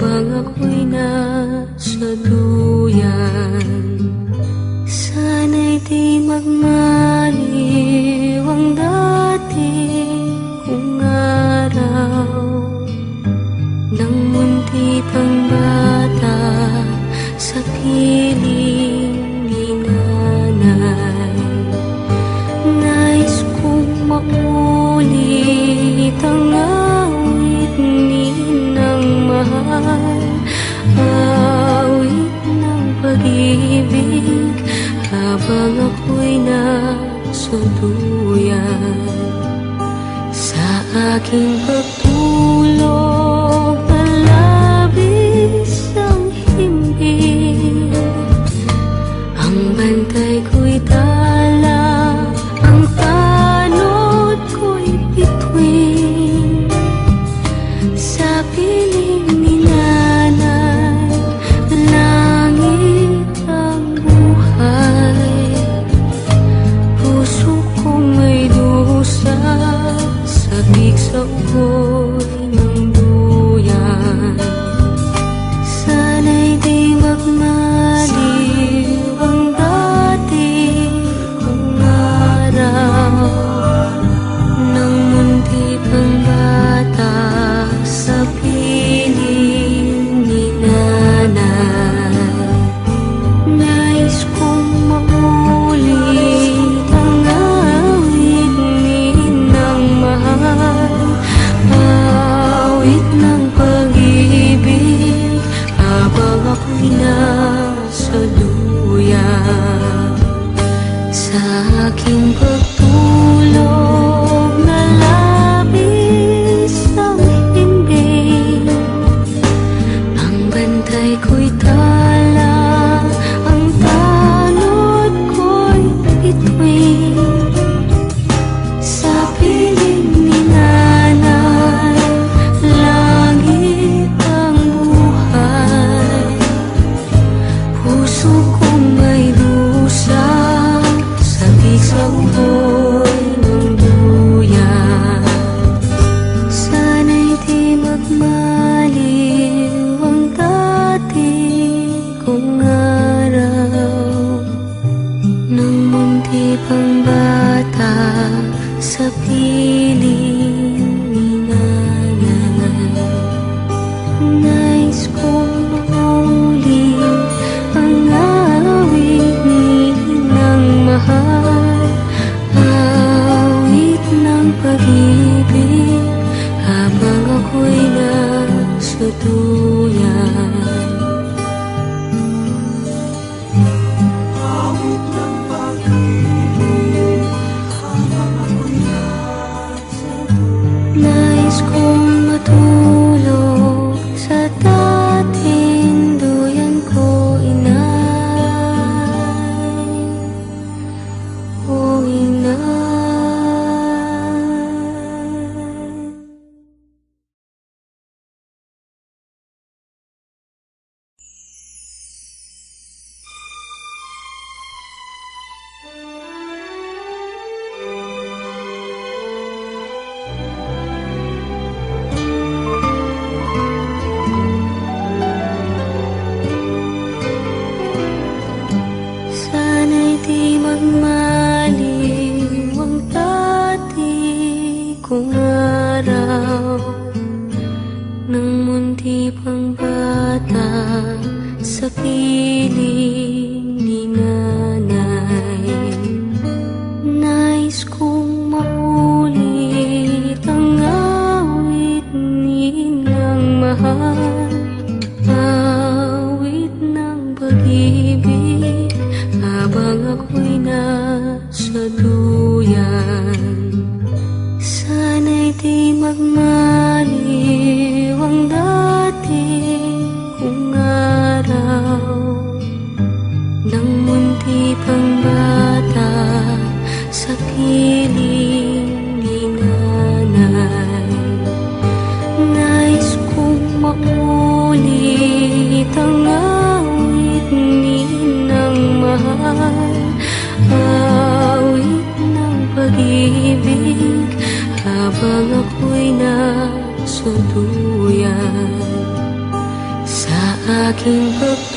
Habang ako'y nasa dulo to the tu ikaw Nang munti pang bata Sa piling ni nanay. Nais kong maulit Ang awit ng mahal. Awit ng pag-ibig Habang ako'y nanay Habang ako'y nasa duyan Sa aking pagtulog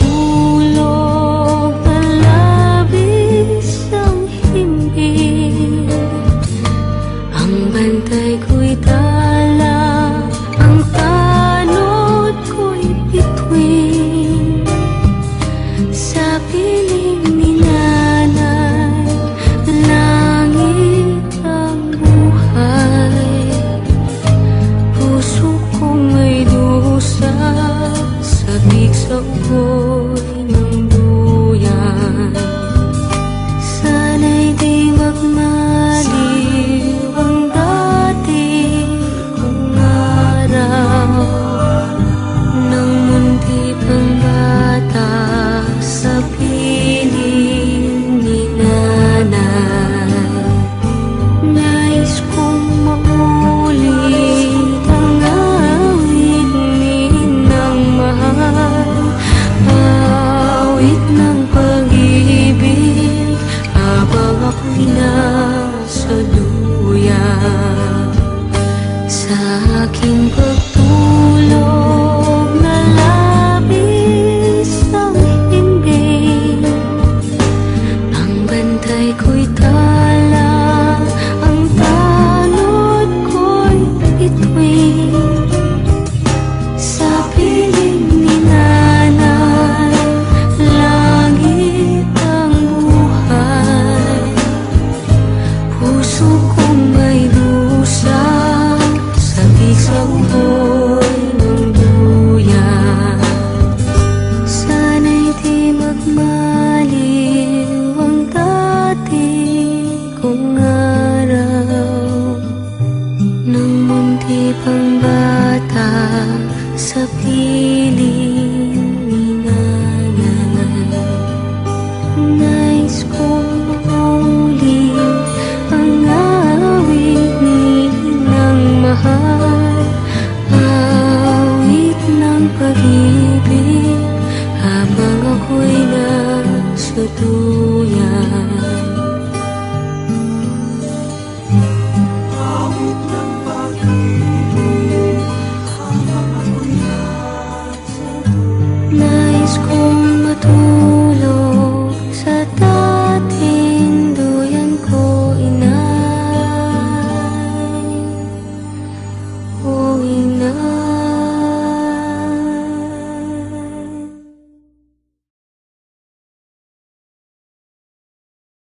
nasa duyan